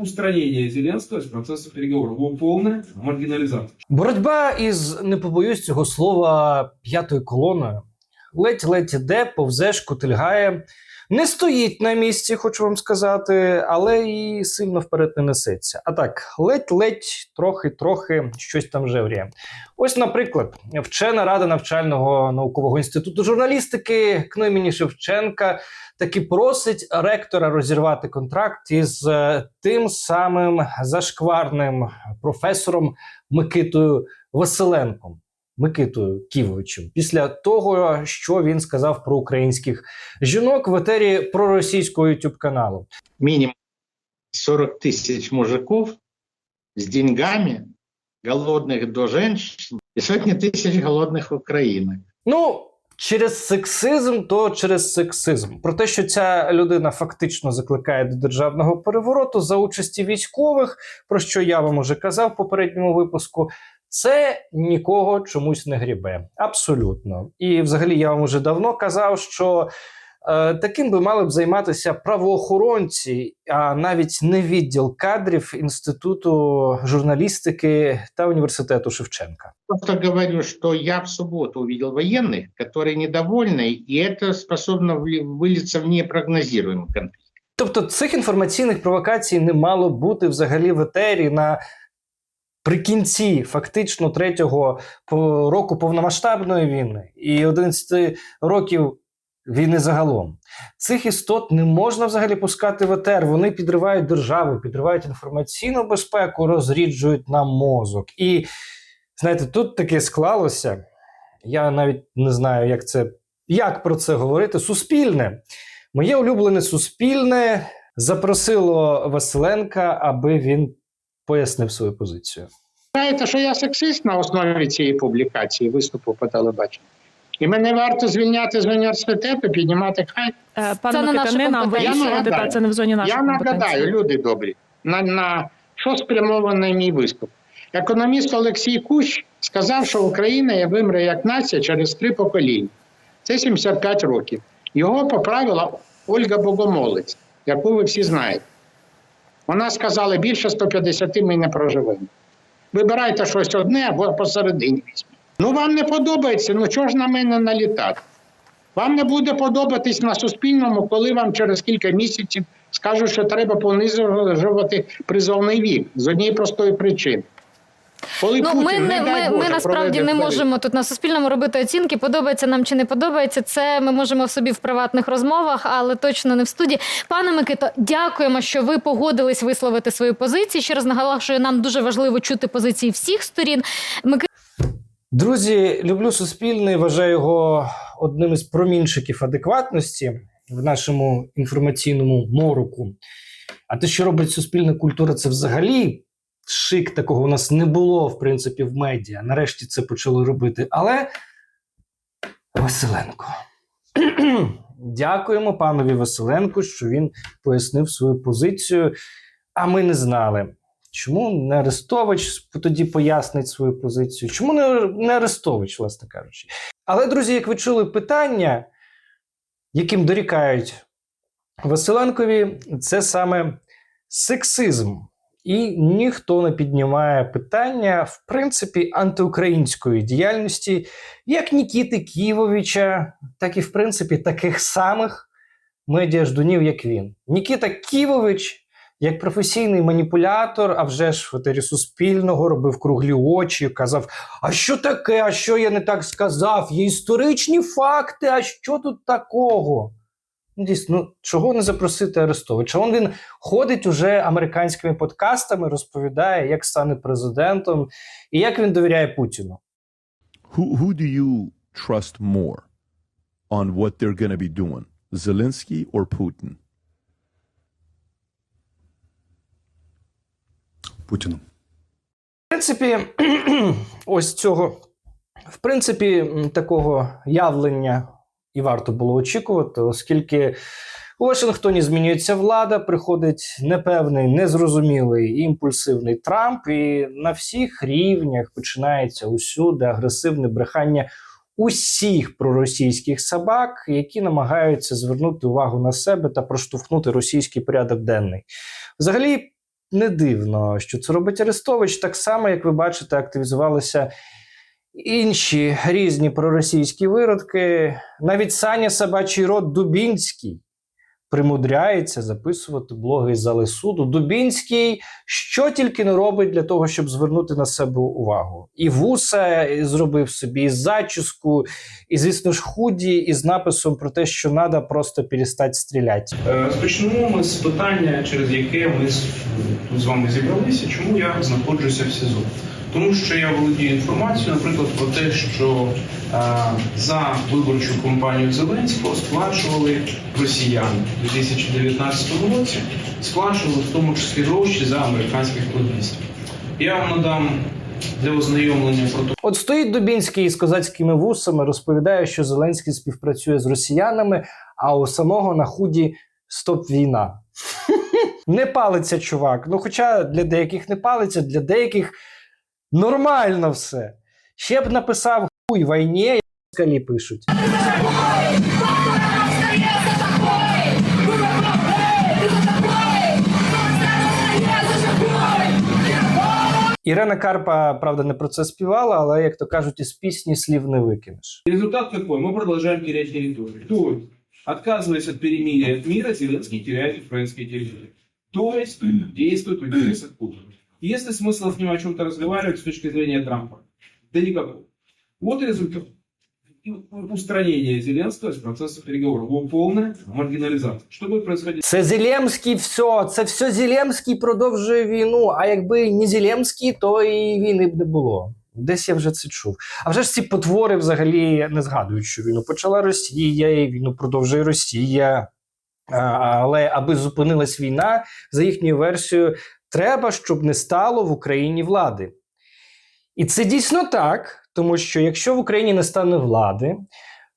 устранение Зеленского из процесса переговоров. Его полная маргинализация. Боротьба із не побоюсь цього слова п'ятою колоною ледь-ледь іде, повзе, шкутильгає, не стоїть на місці, хочу вам сказати, але і сильно вперед не несеться. А так, ледь-ледь, трохи-трохи щось там жевріє. Ось, наприклад, вчена рада навчального наукового інституту журналістики КНУ Шевченка таки просить ректора розірвати контракт із е, тим самим зашкварним професором Микитою Василенком. Микитою Ківовичем після того, що він сказав про українських жінок в етері проросійського youtube каналу. минимум 40 тысяч мужиков с деньгами, голодных до женщин, и сотни тысяч голодных украинок. Ну, через сексизм, то через сексизм. Про те, що ця людина фактично закликає до державного перевороту за участі військових, про що я вам уже казав в попередньому випуску. Це нікого чомусь не грібе. Абсолютно. І взагалі я вам уже давно казав, що е, таким би мали б займатися правоохоронці, а навіть не відділ кадрів Інституту журналістики та університету Шевченка. Просто говорю, что я в субботу увидел военных, которые недовольны, и это способно вли- вылиться в непрогнозируемый конфликт. Тобто цих інформаційних провокацій не мало бути взагалі в етері на прикінці фактично третього року повномасштабної війни і 11 років війни загалом. Цих істот не можна взагалі пускати в етер. Вони підривають державу, підривають інформаційну безпеку, розріджують нам мозок. І знаєте, тут таке склалося. Я навіть не знаю, як це як про це говорити. Суспільне. Моє улюблене суспільне запросило Василенка, аби він пояснив свою позицію. Знаєте, що я сексист на основі цієї публікації виступу по телебаченню. І мене варто звільняти з університету, піднімати хай. Е, Пане Це не Микита, наша не нам. Я вирішувати, нагадаю. та це не в зоні нашої Я нагадаю, люди добрі, на, на що спрямований мій виступ. Економіст Олексій Кущ сказав, що Україна вимре як нація через три покоління. Це 75 років. Його поправила Ольга Богомолець, яку ви всі знаєте. Вона сказала, більше 150 ми не проживемо. Вибирайте щось одне або посередині візьміть. Ну, вам не подобається, ну чого ж на мене налітати? Вам не буде подобатись на Суспільному, коли вам через кілька місяців скажуть, що треба понижувати призовний вік з однієї простої причини. Коли Ну, Путін, ми, не, дай ми, Боже, ми насправді не можемо тут на суспільному робити оцінки, подобається нам чи не подобається. Це ми можемо в собі в приватних розмовах, але точно не в студії. Пане Микито, дякуємо, що ви погодились висловити свою позицію. Ще раз наголошую, нам дуже важливо чути позиції всіх сторін. Микита Друзі, люблю суспільний, вважаю його одним із промінчиків адекватності в нашому інформаційному мороку. А те, що робить суспільна культура, це взагалі шик такого у нас не було, в принципі, в медіа. Нарешті це почали робити. Але Василенко. Дякуємо панові Василенку, що він пояснив свою позицію. А ми не знали. Чому не Арестович тоді пояснить свою позицію? Чому не, не Арестович, власне кажучи? Але, друзі, як ви чули питання, яким дорікають Василенкові, це саме сексизм. І ніхто не піднімає питання, в принципі, антиукраїнської діяльності, як Нікіти Ківовича, так і, в принципі, таких самих медіаждунів, як він. Нікіта Ківович як професійний маніпулятор, а вже ж в етері Суспільного робив круглі очі, казав: А що таке? А що я не так сказав? Є історичні факти, а що тут такого? Ну, Дійсно, ну чого не запросити Арестовича? Он він ходить уже американськими подкастами, розповідає, як стане президентом і як він довіряє Путіну. who who do you trust more on what they're going to be doing zelensky or putin Путіну. В принципі, ось цього, в принципі, такого явлення і варто було очікувати, оскільки у Вашингтоні змінюється влада, приходить непевний, незрозумілий імпульсивний Трамп, і на всіх рівнях починається усюди агресивне брехання усіх проросійських собак, які намагаються звернути увагу на себе та проштовхнути російський порядок денний. Взагалі, не дивно, що це робить Арестович. Так само, як ви бачите, активізувалися інші різні проросійські виродки. Навіть Саня Собачий рот Дубінський примудряється записувати блоги із зали. Дубінський що тільки не робить для того, щоб звернути на себе увагу. І вуса зробив собі, і зачіску, і, звісно ж, худі із написом про те, що треба просто перестати стріляти. Е, Розпочнемо ми з питання, через яке ми з вами зібралися. Чому я знаходжуся в СІЗО? Тому що я володію інформацією, наприклад, про те, що е, за виборчу кампанію Зеленського сплачували росіяни у 2019 році, сплачували в тому числі гроші за американських лобістів. Я вам надам для ознайомлення протокол. От стоїть Дубінський із козацькими вусами, розповідає, що Зеленський співпрацює з росіянами, а у самого на худі стоп війна. Не палиться чувак. Ну, хоча для деяких не палиться, для деяких нормально все. Ще б написав хуй війні, як скалі пишуть. Ірена Карпа, правда, не про це співала, але як то кажуть, із пісні слів не викинеш. Результат какой? Мы продолжаем терять территорию. То есть, отказываясь от перемирия от мира, Зеленский теряет украинские территории. То есть, действует в Путина. Есть ли смысл с ним о чем-то разговаривать с точки зрения Трампа? Да никакого. Вот и результат. И Устранение Зеленского из процесса переговоров. Его полная маргинализация. Что будет происходить? Це Зелемський все, це все Зелемський продовжує війну. А якби не Зелемський, то і війни б не було. Десь я вже це чув. А вже ж ці потвори взагалі не згадують, що війну почала Росія, і війну продовжує Росія. Але аби зупинилась війна, за їхньою версією, треба, щоб не стало в Україні влади. І це дійсно так, тому що якщо в Україні не стане влади,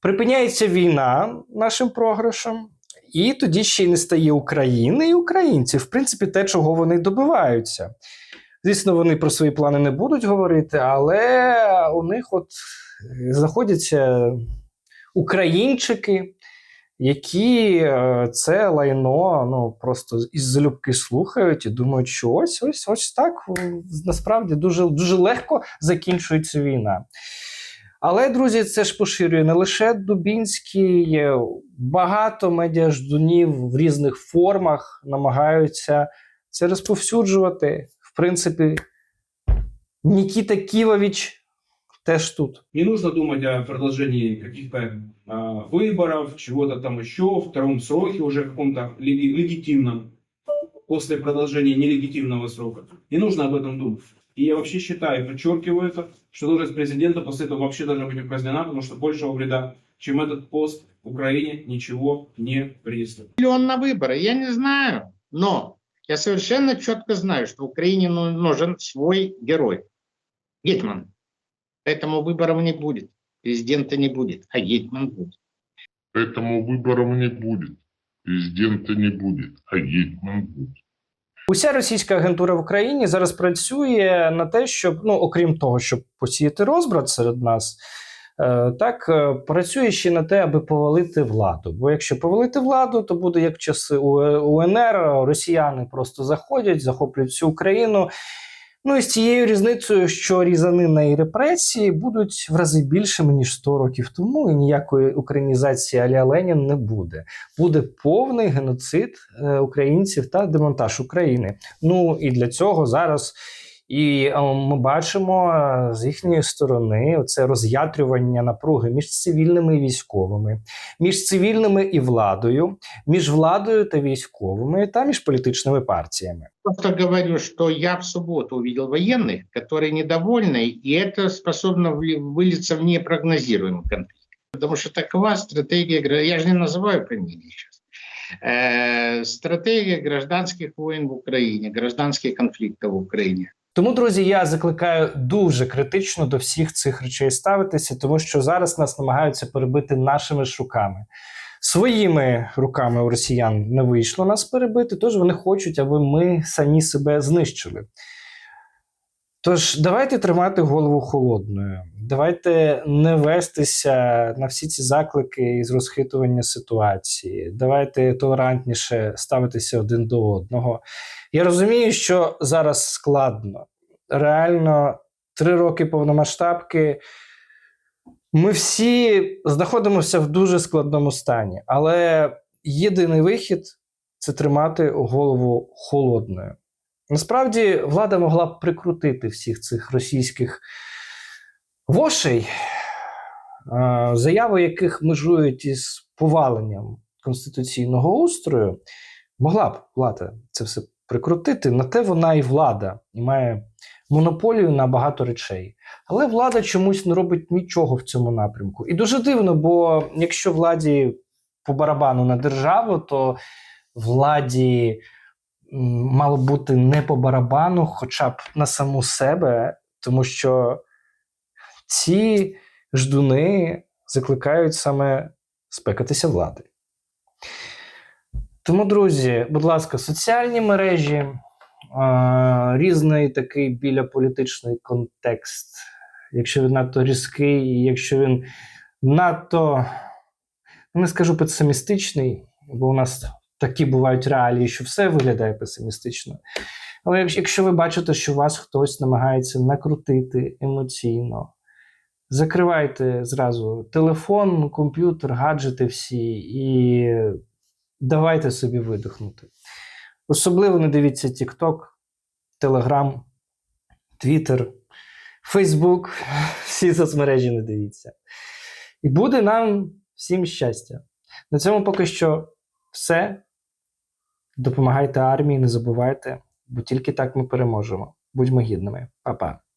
припиняється війна нашим програшем, і тоді ще й не стає України і українців. В принципі, те, чого вони добиваються. Звісно, вони про свої плани не будуть говорити, але у них от е, знаходяться українчики, які е, це лайно ну, просто із залюбки слухають і думають, що ось ось ось так насправді дуже, дуже легко закінчується війна. Але, друзі, це ж поширює не лише Дубінський, багато медіаждунів в різних формах намагаються це розповсюджувати. В принципі, Нікіта Ківович теж тут. Не нужно думать о продолжении каких-то а, выборов, чего-то там еще, втором сроке уже каком-то леги- легитимном, после продолжения нелегитимного срока. Не нужно об этом думать. И я вообще считаю, подчеркиваю это, что должность президента после этого вообще должна быть упразднена, потому что большего вреда, чем этот пост Украине, ничего не принесло. Миллион на выборы, я не знаю. Но я совершенно четко знаю, что Украине ну- нужен свой герой. Гетман. Поэтому выборов не будет. Президента не будет, а Гетман будет. Поэтому выборов не будет. Президента не будет, а Гетман будет. Уся російська агентура в Україні зараз працює на те, щоб, ну окрім того, щоб посіяти розбрат серед нас, е, так е, працює ще на те, аби повалити владу. Бо якщо повалити владу, то буде як в часи У- УНР, росіяни просто заходять, захоплюють всю Україну. Ну і з цією різницею, що різанина і репресії будуть в рази більшими ніж 100 років тому, і ніякої українізації Аля Ленін не буде. Буде повний геноцид е, українців та демонтаж України. Ну і для цього зараз. І е, ми бачимо е, з їхньої сторони це роз'ятрювання напруги між цивільними і військовими, між цивільними і владою, між владою та військовими, та між політичними партіями. Просто говорю, что я в субботу увидел военных, которые недовольны, и это способно вли- вылиться в непрогнозируемый конфликт. Потому что такова стратегия, гра- я же не называю фамилии сейчас, Э, стратегия гражданских войн в Украине, гражданские конфликты в Украине. Тому, друзі, я закликаю дуже критично до всіх цих речей ставитися, тому що зараз нас намагаються перебити нашими ж руками. Своїми руками у росіян не вийшло нас перебити, тож вони хочуть, аби ми самі себе знищили. Тож давайте тримати голову холодною. Давайте не вестися на всі ці заклики із розхитування ситуації. Давайте толерантніше ставитися один до одного. Я розумію, що зараз складно. Реально, три роки повномасштабки. Ми всі знаходимося в дуже складному стані, але єдиний вихід це тримати голову холодною. Насправді, влада могла б прикрутити всіх цих російських вошей, е, заяви яких межують із поваленням конституційного устрою, могла б влада це все прикрутити. На те вона і влада, і має монополію на багато речей. Але влада чомусь не робить нічого в цьому напрямку. І дуже дивно, бо якщо владі по барабану на державу, то владі мало бути не по барабану, хоча б на саму себе, тому що ці ждуни закликають саме спекатися влади. Тому, друзі, будь ласка, соціальні мережі, е, різний такий біля політичний контекст. Якщо він надто різкий, якщо він надто, ну, не скажу песимістичний, бо у нас такі бувають реалії, що все виглядає песимістично. Але якщо ви бачите, що вас хтось намагається накрутити емоційно, закривайте зразу телефон, комп'ютер, гаджети всі і давайте собі видихнути. Особливо не дивіться TikTok, Telegram, Twitter, Facebook, всі соцмережі не дивіться. І буде нам всім щастя. На цьому поки що все. Допомагайте армії, не забувайте, бо тільки так ми переможемо. Будьмо гідними. Па-па.